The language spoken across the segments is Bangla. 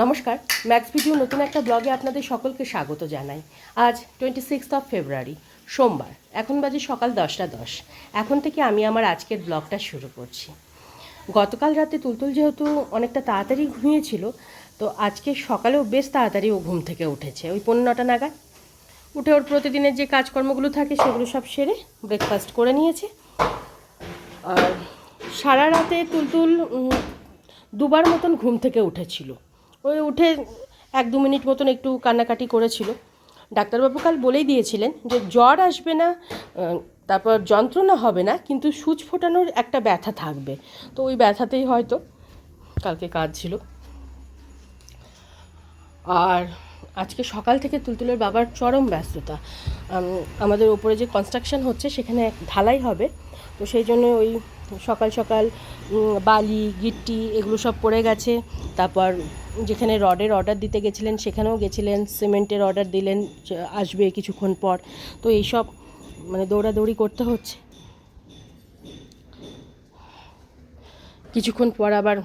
নমস্কার ম্যাক্স ভিডিও নতুন একটা ব্লগে আপনাদের সকলকে স্বাগত জানাই। আজ টোয়েন্টি সিক্সথ অফ ফেব্রুয়ারি সোমবার, এখন বাজে সকাল দশটা দশ। এখন থেকে আমি আমার আজকের ব্লগটা শুরু করছি। গতকাল রাতে তুলতুল যেহেতু অনেকটা তাড়াতাড়ি ঘুমিয়েছিল, তো আজকে সকালেও বেশ তাড়াতাড়ি ও ঘুম থেকে উঠেছে। ওই পনেরো নটা নাগাদ উঠে ওর প্রতিদিনের যে কাজকর্মগুলো থাকে সেগুলো সব সেরে ব্রেকফাস্ট করে নিয়েছে। আর সারা রাতে তুলতুল দুবার মতন ঘুম থেকে উঠেছিল। ওই উঠে এক দু মিনিট মতন একটু কান্নাকাটি করেছিল। ডাক্তারবাবু কাল বলেই দিয়েছিলেন যে জ্বর আসবে না তারপর যন্ত্রণা হবে না, কিন্তু সূচ ফোটানোর একটা ব্যথা থাকবে। তো ওই ব্যথাতেই হয়তো কালকে কাজ ছিল আর আজকে সকাল থেকে তুলতুলের বাবার চরম ব্যস্ততা। আমাদের ওপরে যে কনস্ট্রাকশন হচ্ছে, সেখানে এক ঢালাই হবে। তো সেই জন্য ওই সকাল সকাল বালি, গিট্টি এগুলো সব পড়ে গেছে। তারপর যেখানে রডের অর্ডার দিতে গেছিলেন সেখানেও গেছিলেন, সিমেন্টের অর্ডার দিলেন আসবে কিছুক্ষণ পর। তো এইসব মানে দৌড়াদৌড়ি করতে হচ্ছে। কিছুক্ষণ পর আবার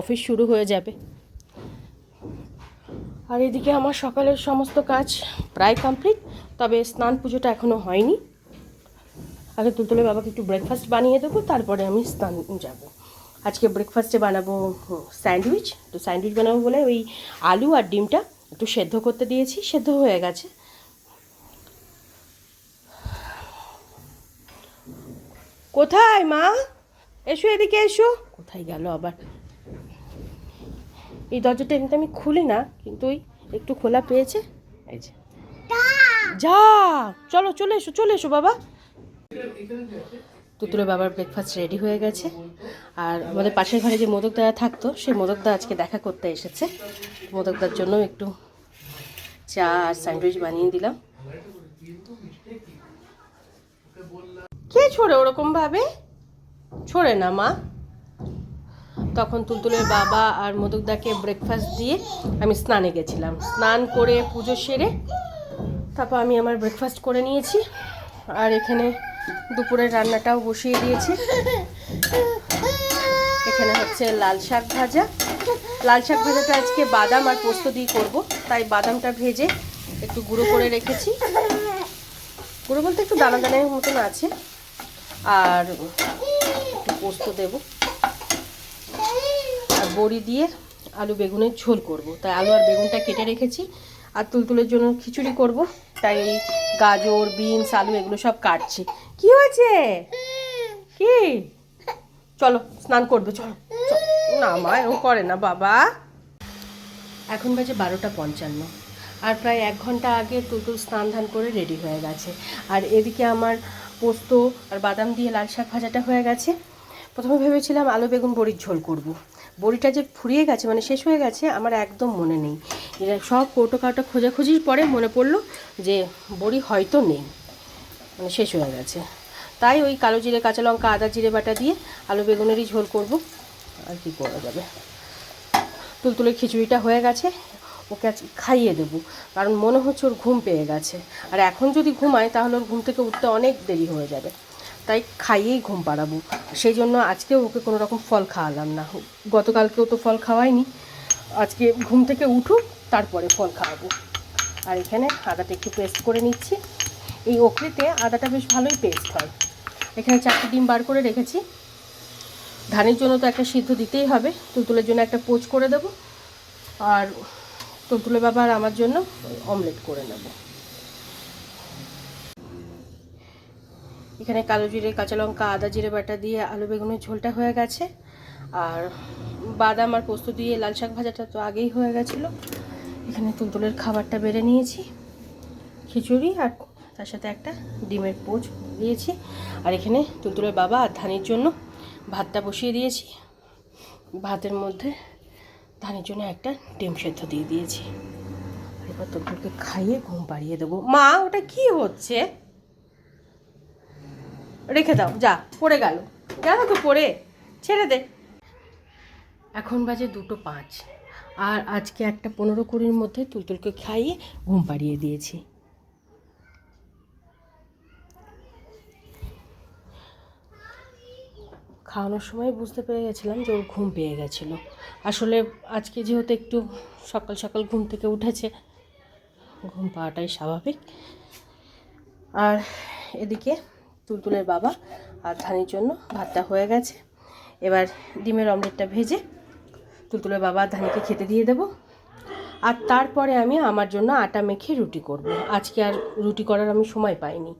অফিস শুরু হয়ে যাবে। আর এদিকে আমার সকালের সমস্ত কাজ প্রায় কমপ্লিট তবে স্নান পুজোটা এখনও হয়নি। আগে তুলতুলে বাবাকে একটু ব্রেকফাস্ট বানিয়ে দেবো তারপরে আমি স্নান যাব। আজকে ব্রেকফাস্টে বানাবো স্যান্ডউইচ তো স্যান্ডউইচ বানাবো বলে ওই আলু আর ডিমটা একটু সেদ্ধ করতে দিয়েছি সেদ্ধ হয়ে গেছে। কোথায় মা? এসো এদিকে এসো। কোথায় গেল আবার? এই দরজাটা এমনিতে আমি খুলি না কিন্তু ওই একটু খোলা পেয়েছে। এই যে। যা চলো চলে এসো চলে এসো বাবা। তুতুলের বাবার ব্রেকফাস্ট রেডি হয়ে গেছে। আর আমাদের পাশের ঘরে যে মোদকদা থাকতো, সেই মোদকদা আজকে দেখা করতে এসেছে। মোদকদার জন্য একটু চা আর স্যান্ডউইচ বানিয়ে দিলাম। কে ছোড়ে ওরকম ভাবে? ছোড়ে না, মা। তখন তুলতুলের বাবা আর মোদকদাকে ব্রেকফাস্ট দিয়ে আমি স্নানে গেছিলাম। স্নান করে পুজো সেরে তারপর আমি আমার ব্রেকফাস্ট করে নিয়েছি। আর এখানে দুপুরের রান্নাটাও বসিয়ে দিয়েছি। এখানে হচ্ছে লাল শাক ভাজা। লাল শাক ভাজাটা আজকে বাদাম আর পোস্ত দিয়ে করব, তাই বাদামটা ভেজে একটু গুঁড়ো করে রেখেছি। গুঁড়ো বলতে একটু দানা দানের মতন আছে, আর একটু পোস্ত দেবো। আর বড়ি দিয়ে আলু বেগুনের ঝোল করব, তাই আলু আর বেগুনটা কেটে রেখেছি। আর তুলতুলের জন্য খিচুড়ি করব, তাই গাজর, বিনস, আলু এগুলো সব কাটছি। কি হয়েছে? কি? চলো, স্নান করবে, চলো। না, মা এরকম করে না, বাবা। এখন বাজে বারোটা পঞ্চান্ন আর প্রায় এক ঘণ্টা আগে তুলতুল স্নান ধান করে রেডি হয়ে গেছে। আর এদিকে আমার পোস্ত আর বাদাম দিয়ে লাল শাক ভাজাটা হয়ে গেছে। প্রথমে ভেবেছিলাম আলু, বেগুন, বড়ির ঝোল করব। বড়িটা যে ফুরিয়ে গেছে মানে শেষ হয়ে গেছে, আমার একদম মনে নেই। সব কৌটো কাউটো খোঁজাখুঁজির পরে মনে পড়ল যে বড়ি হয়তো নেই। মানে শেষ হয়ে গেছে। তাই ওই কালো জিরে, কাঁচা লঙ্কা, আদা জিরে বাটা দিয়ে আলু বেগুনেরই ঝোল করব। আর কি করা যাবে? তুলতুলের খিচুড়িটা হয়ে গেছে। ওকে আজ খাইয়ে দেবো, কারণ মনে হচ্ছে ওর ঘুম পেয়ে গেছে। আর এখন যদি ঘুমায়, তাহলে ওর ঘুম থেকে উঠতে অনেক দেরি হয়ে যাবে। তাই খাইয়েই ঘুম পাড়াবো। সেই জন্য আজকেও ওকে কোনো রকম ফল খাওয়ালাম না। গতকালকেও তো ফল খাওয়াইনি। আজকে ঘুম থেকে উঠুক, তারপরে ফল খাওয়াবো। আর এখানে আদাটা একটু পেস্ট করে নিচ্ছি। এই ওখরিতে আদাটা বেশ ভালোই পেস্ট হয়। এখানে চারটে ডিম বার করে রেখেছি। ধানের জন্য তো একটা সিদ্ধ দিতেই হবে। তুলতুলের জন্য একটা পোচ করে দেব। আর তুলতুলে বাবা আর আমার জন্য অমলেট করে নেব। এখানে কালো জিরে, কাঁচা লঙ্কা, আদা জিরে বাটা দিয়ে আলু বেগুনের ঝোলটা হয়ে গেছে। আর বাদাম আর পোস্ত দিয়ে লাল শাক ভাজাটা তো আগেই হয়ে গেছিল। এখানে তুলতুলের খাবারটা বেড়ে নিয়েছি। খিচুড়ি আর তার সাথে একটা ডিমের পোচ দিয়েছি। আর এখানে তুলতুলের বাবা আর ধানের জন্য ভাতটা বসিয়ে দিয়েছি। ভাতের মধ্যে ধানের জন্য একটা ডিম সেদ্ধ দিয়ে দিয়েছি। এবার তুলতুলকে খাইয়ে ঘুম পাড়িয়ে দেবো। মা, ওটা কি হচ্ছে? রেখে দাও, যা, পড়ে গেল। গেল তো পড়ে। ছেড়ে দে। এখন বাজে দুটো পাঁচ। আর আজকে একটা পনেরো কুড়ির মধ্যে তুলতুলকে খাইয়ে ঘুম পাড়িয়ে দিয়েছি। খাওয়ানোর সময় বুঝতে পেরে গেছিলাম যে ওর ঘুম পেয়ে গেছিল। আসলে আজকে যেহেতু একটু সকাল সকাল ঘুম থেকে উঠেছে, ঘুম পাওয়াটাই স্বাভাবিক। আর এদিকে তুলতুলের বাবা আর ধানির জন্য ভাতটা হয়ে গেছে। এবার ডিমের অমলেটটা ভেজে তুলতুলের বাবা আর ধানিকে খেতে দিয়ে দেবো। আর তারপরে আমি আমার জন্য আটা মেখে রুটি করব। আজকে আর রুটি করার আমি সময় পাইনি।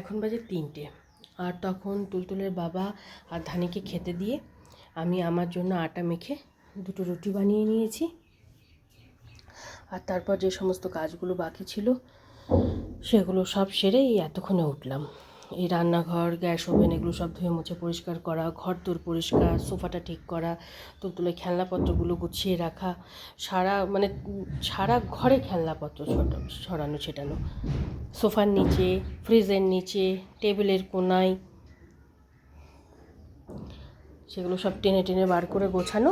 এখন বাজে তিনটে। আর তখন তুলতুলের বাবা আর ধানিকে খেতে দিয়ে আমি আমার জন্য আটা মেখে দুটো রুটি বানিয়ে নিয়েছি। আর তারপর যে সমস্ত কাজগুলো বাকি ছিল, সেগুলো সব সেরে এই এতক্ষণে উঠলাম। এই রান্নাঘর, গ্যাস ওভেন এগুলো সব ধুয়ে মুছে পরিষ্কার করা, ঘর দোর পরিষ্কার, সোফাটা ঠিক করা, তুলতুলে খেলনাপত্রগুলো গুছিয়ে রাখা, সারা মানে সারা ঘরে খেলনাপত্র ছড়ানো, ছেটানো। সোফার নিচে, ফ্রিজের নিচে, টেবিলের কোনায়, সেগুলো সব টেনে টেনে বার করে গোছানো।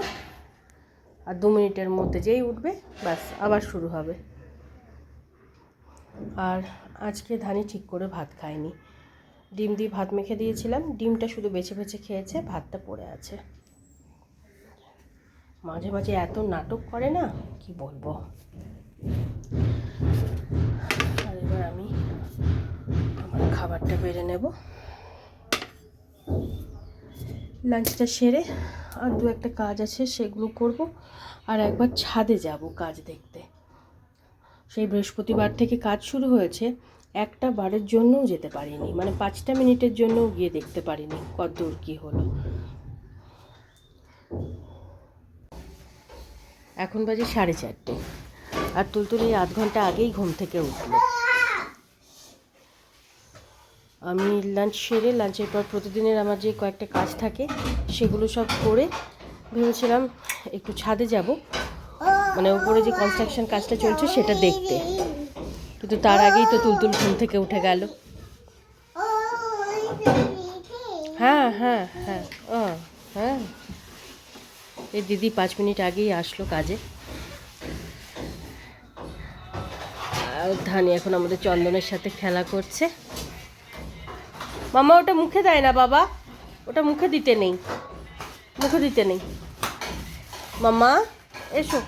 আর দু মিনিটের মধ্যে যেই উঠবে, ব্যাস, আবার শুরু হবে। আর আজকে ধানি ঠিক করে ভাত খায়নি ডিম দিয়ে ভাত মেখে দিয়েছিলাম। ডিমটা শুধু বেছে বেছে খেয়েছে, ভাতটা পড়ে আছে। মাঝে মাঝে এত নাটক করে না, কি বলব? আর এবার আমি আমার খাবারটা বেড়ে নেব। লাঞ্চটা সেরে আর দু একটা কাজ আছে, সেগুলো করব। আর একবার ছাদে যাব কাজ দেখতে। সেই বৃহস্পতিবার থেকে কাজ শুরু হয়েছে। একটা বারের জন্যও যেতে পারিনি। মানে পাঁচটা মিনিটের জন্যও গিয়ে দেখতে পারিনি কতদূর কী হলো। এখন বাজে সাড়ে চারটে আর তুলতুল আধ ঘণ্টা আগেই ঘুম থেকে উঠল। আমি লাঞ্চ সেরে লাঞ্চের পর প্রতিদিনের আমার যে কয়েকটা কাজ থাকে সেগুলো সব করে ভেবেছিলাম একটু ছাদে যাব। মানে উপরে যে কনস্ট্রাকশন কাজটা চলছে সেটা দেখতে। কিন্তু তার আগেই তো তুলতুল ঘুম থেকে উঠে গেল। হ্যাঁ হ্যাঁ হ্যাঁ ও হ্যাঁ। এই দিদি পাঁচ মিনিট আগেই আসলো কাজে। ধানি এখন আমাদের চন্দনের সাথে খেলা করছে। মামা, ওটা মুখে দেয় না বাবা। ওটা মুখে দিতে নেই। মুখে দিতে নেই। মামা, এসো।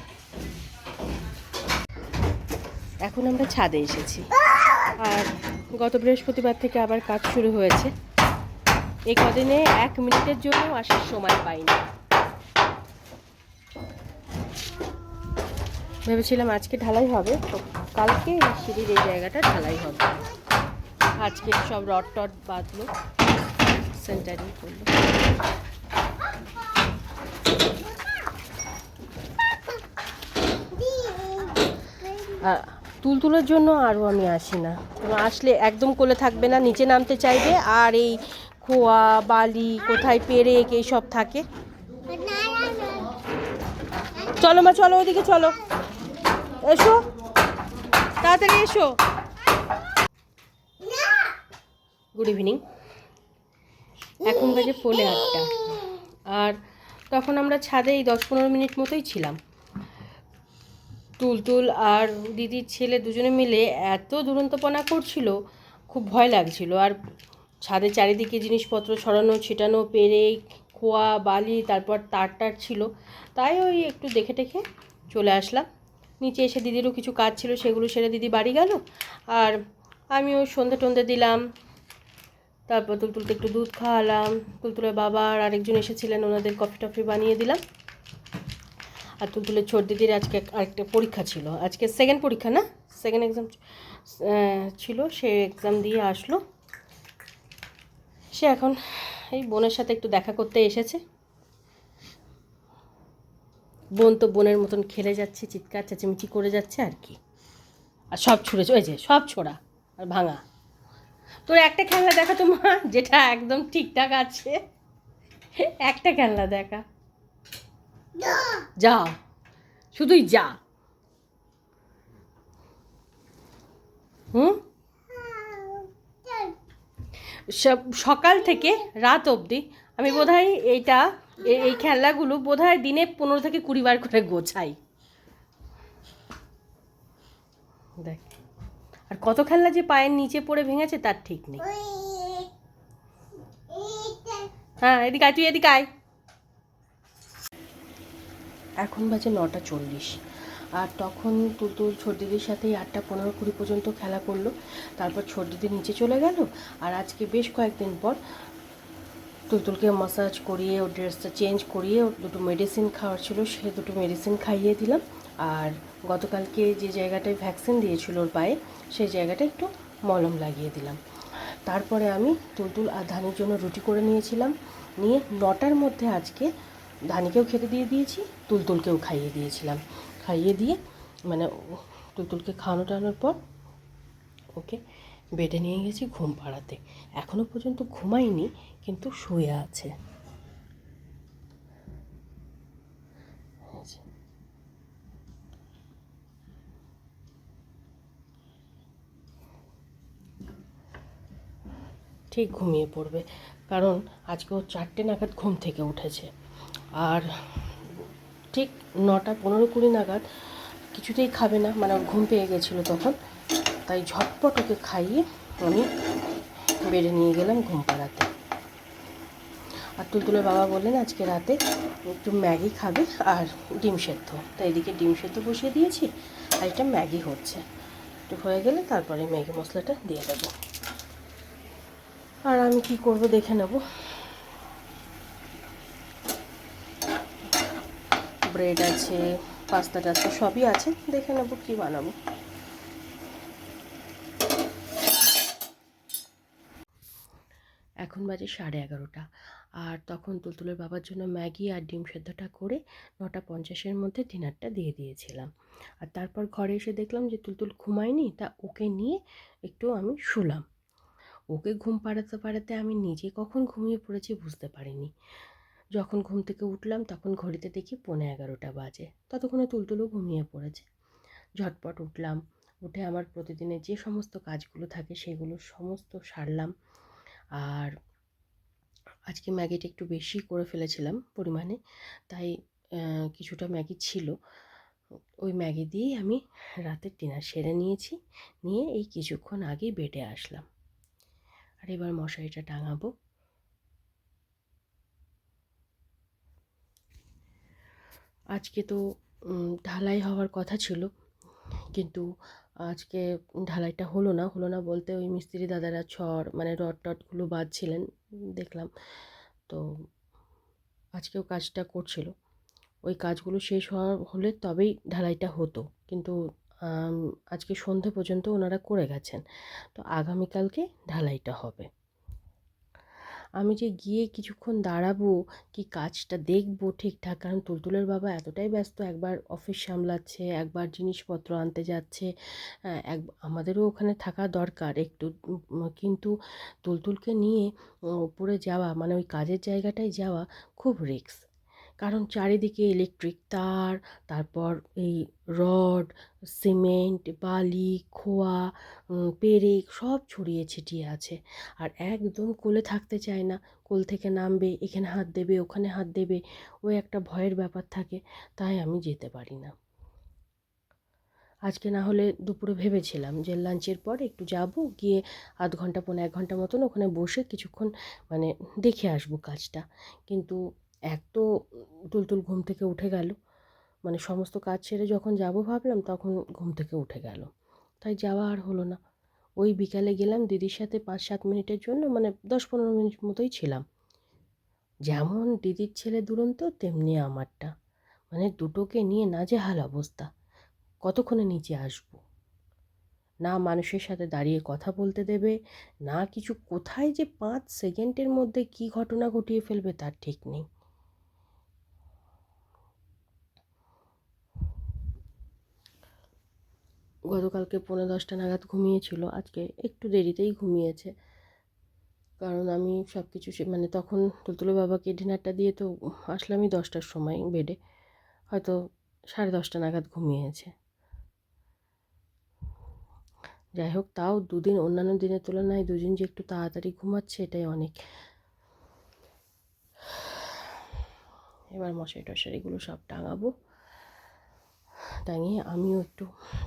এখন আমরা ছাদে এসেছি। আর গত বৃহস্পতিবার থেকে আবার কাজ শুরু হয়েছে। এই কদিনে এক মিনিটের জন্য আসার সময় পাইনি। ভেবেছিলাম আজকে ঢালাই হবে, তো কালকে সিঁড়ির এই জায়গাটা ঢালাই হবে। আজকে সব রড টড বাঁধলো সেন্টারিং করল। আর তুলতুলের জন্য আরও আমি আসি না। আসলে একদম কোলে থাকবে না, নিচে নামতে চাইবে, আর এই খোয়া, বালি, কোথায় পেরেক এইসব থাকে। চলো মা, চলো ওইদিকে চলো। এসো। তাড়াতাড়ি এসো। গুড ইভিনিং এখন বাজে ফোলে আটটা। আর তখন আমরা ছাদে এই দশ পনেরো মিনিট মতোই ছিলাম। তুলতুল আর দিদির ছেলে দুজনে মিলে এত দুরন্তপনা করছিল, খুব ভয় লাগছিল। আর ছাদে চারিদিকে জিনিসপত্র ছড়ানো, ছিটানো, পেরে, খোয়া, বালি, তারপর তার টার ছিল। তাই ওই একটু দেখে টেখে চলে আসলাম। নিচে এসে দিদিরও কিছু কাজ ছিল, সেগুলো সেরে দিদি বাড়ি গেল। আর আমি ওই সন্ধে টন্ধে দিলাম। তারপর তুলতুলতে একটু দুধ খাওয়ালাম। তুলতুলের বাবা আর আরেকজন এসেছিলেন, ওনাদের কফি টফি বানিয়ে দিলাম। আর তুলতুলের ছোট দিদির আজকে আরেকটা পরীক্ষা ছিল। আজকে সেকেন্ড পরীক্ষা না? সেকেন্ড এক্সাম ছিল, সে এক্সাম দিয়ে আসলো। সে এখন এই বোনের সাথে একটু দেখা করতে এসেছে। বোন তো বোনের মতন খেলে যাচ্ছে, চিৎকার, চেঁচেমেচি করে যাচ্ছে, আর কি। আর সব ওই যে সব ছোড়া আর ভাঙা। তোর একটা খেলনা দেখা তো মা, যেটা একদম ঠিকঠাক আছে। একটা খেলনা দেখা। যা। শুধুই যা। হুম? সকাল থেকে রাত অবধি আমি বোধহয় এইটা এই খেলনাগুলো বোধহয় দিনে পনেরো থেকে কুড়ি বার করে গোছাই। দেখ। আর কত খেলনা যে পায়ের নিচে পড়ে ভেঙেছে তার ঠিক নেই। হ্যাঁ এদিকে আয় তুই এদিকে আয়। এখন বাজে নটা চল্লিশ। আর তখন তুতুল ছোট দিদির সাথে আটটা পনেরো কুড়ি পর্যন্ত খেলা করল। তারপর ছোট দিদি নিচে চলে গেল। আর আজকে বেশ কয়েকদিন পর তুলতুলকে মাসাজ করিয়ে, ওর ড্রেসটা চেঞ্জ করিয়ে, ওর দুটো মেডিসিন খাওয়ার ছিল, সে দুটো মেডিসিন খাইয়ে দিলাম। আর গতকালকে যে জায়গাটায় ভ্যাকসিন দিয়েছিল ওর পায়ে, সেই জায়গাটা একটু মলম লাগিয়ে দিলাম। তারপরে আমি তুলতুল আর ধানের জন্য রুটি করে নিয়েছিলাম। নিয়ে নটার মধ্যে আজকে ধানিকেও খেতে দিয়ে দিয়েছি, তুলতুলকেও খাইয়ে দিয়েছিলাম। খাইয়ে দিয়ে মানে তুলতুলকে খাওয়ানো টানোর পর ওকে বেডে নিয়ে গেছি ঘুম পাড়াতে। এখনও পর্যন্ত ঘুমাইনি, কিন্তু শুয়ে আছে। ঠিক ঘুমিয়ে পড়বে, কারণ আজকে ও চারটে নাগাদ ঘুম থেকে উঠেছে। আর ঠিক নটা পনেরো কুড়ি নাগাদ কিছুতেই খাবে না মানে ঘুম পেয়ে গেছিল তখন। তাই ঝটপট ওকে খাইয়ে আমি বেড়ে নিয়ে গেলাম ঘুম পাড়াতে। আর তুলতুলের বাবা বললেন, আজকে রাতে একটু ম্যাগি খাবে আর ডিম সেদ্ধ। তাই এদিকে ডিম সেদ্ধ বসিয়ে দিয়েছি, আর এটা ম্যাগি হচ্ছে। একটু হয়ে গেলে তারপরে ম্যাগি মশলাটা দিয়ে দেবো। আর আমি কি করব দেখে নেব। ব্রেড আছে, পাস্তা টাস্তা সবই আছে। দেখে নেব কি বানাবো। এখন বাজে সাড়ে এগারোটা। আর তখন তুলতুলের বাবার জন্য ম্যাগি আর ডিম সেদ্ধটা করে নটা পঞ্চাশের মধ্যে ডিনারটা দিয়ে দিয়েছিলাম। আর তারপর ঘরে এসে দেখলাম যে তুলতুল ঘুমায়নি, তা ওকে নিয়ে একটু আমি শুলাম। ওকে ঘুম পাড়াতে পাড়াতে আমি নিজে কখন ঘুমিয়ে পড়েছি বুঝতে পারিনি। যখন ঘুম থেকে উঠলাম তখন ঘড়িতে দেখি পৌনে এগারোটা বাজে। ততক্ষণে তুলতুলও ঘুমিয়ে পড়েছে। ঝটপট উঠলাম, উঠে আমার প্রতিদিনের যে সমস্ত কাজগুলো থাকে সেগুলো সমস্ত সারলাম। আর আজকে ম্যাগিটা একটু বেশি করে ফেলেছিলাম পরিমাণে, তাই কিছুটা ম্যাগি ছিল। ওই ম্যাগি দিয়েই আমি রাতের ডিনার সেরে নিয়েছি, নিয়ে এই কিছুক্ষণ আগেই বেডে আসলাম। আর এবার মশারিটা টাঙাবো। আজকে তো ঢালাই হওয়ার কথা ছিল। কিন্তু আজকে ঢালাইটা হলো না। হলো না বলতে ওই মিস্ত্রি দাদারা ছড় মানে রড টডগুলো বাঁধছিলেন, দেখলাম। তো আজকেও কাজটা করছিল। ওই কাজগুলো শেষ হওয়ার হলে তবেই ঢালাইটা হতো। কিন্তু আজকে সন্ধে পর্যন্ত ওনারা করে গেছেন। তো আগামীকালকে ঢালাইটা হবে। আমি যে গিয়ে কিছুক্ষণ দাঁড়াবো কি কাজটা দেখব ঠিকঠাক? কারণ তুলতুলের বাবা এতটাই ব্যস্ত একবার অফিস সামলাচ্ছে একবার জিনিসপত্র আনতে যাচ্ছে হ্যাঁ, এক আমাদেরও ওখানে থাকা দরকার একটু কিন্তু তুলতুলকে নিয়ে ওপরে যাওয়া মানে ওই কাজের জায়গাটায় যাওয়া খুব রিস্ক। কারণ চারিদিকে ইলেকট্রিক তার, তারপর এই রড সিমেন্ট বালি, খোয়া পেরেক সব ছড়িয়ে ছিটিয়ে আছে। আর একদম কোলে থাকতে চায় না, কোল থেকে নামবে, এখানে হাত দেবে, ওখানে হাত দেবে, ওই একটা ভয়ের ব্যাপার থাকে, তাই আমি যেতে পারি না। আজকে না হলে দুপুরে ভেবেছিলাম যে লাঞ্চের পর একটু যাব, গিয়ে আধ ঘণ্টা পনেরো এক ঘণ্টা মতন ওখানে বসে কিছুক্ষণ মানে দেখে আসব কাজটা। কিন্তু এক তো তুলতুল ঘুম থেকে উঠে গেল। মানে সমস্ত কাজ ছেড়ে যখন যাব ভাবলাম, তখন ঘুম থেকে উঠে গেল। তাই যাওয়া আর হলো না। ওই বিকালে গেলাম, দিদির সাথে পাঁচ সাত মিনিটের জন্য মানে দশ পনেরো মিনিট মতোই ছিলাম। যেমন দিদির ছেলে দুরন্ত, তেমনি আমারটা। মানে দুটোকে নিয়ে নাজেহাল অবস্থা। কতক্ষণে নিচে আসব? না মানুষের সাথে দাঁড়িয়ে কথা বলতে দেবে, না কিছু। কোথায় যে পাঁচ সেকেন্ডের মধ্যে কি ঘটনা ঘটিয়ে ফেলবে তার ঠিক নেই। গতকালকে পৌনে দশটা নাগাদ ঘুমিয়েছিল। আজকে একটু দেরিতেই ঘুমিয়েছে। কারণ আমি সব কিছু মানে তখন তুলতুলো বাবাকে ডিনারটা দিয়ে তো আসলামই দশটার সময় বেডে। হয়তো সাড়ে দশটা নাগাদ ঘুমিয়েছে। যাই হোক, তাও দুদিন অন্যান্য দিনের তুলনায় দুদিন যে একটু তাড়াতাড়ি ঘুমাচ্ছে এটাই অনেক। এবার মশারি টশারিগুলো সব টাঙাবো। টাঙিয়ে আমিও একটু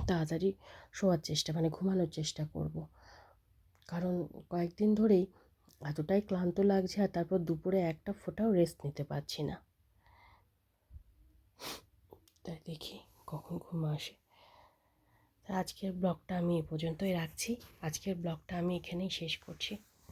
তাড়াতাড়ি শোয়ার চেষ্টা মানে ঘুমানোর চেষ্টা করব। কারণ কয়েকদিন ধরেই এতটাই ক্লান্ত লাগছে আর তারপর দুপুরে একটা ফোঁটাও রেস্ট নিতে পারছি না। তাই দেখি কখন ঘুম আসে। আজকের ব্লগটা আমি এ পর্যন্তই রাখছি। আজকের ব্লগটা আমি এখানেই শেষ করছি।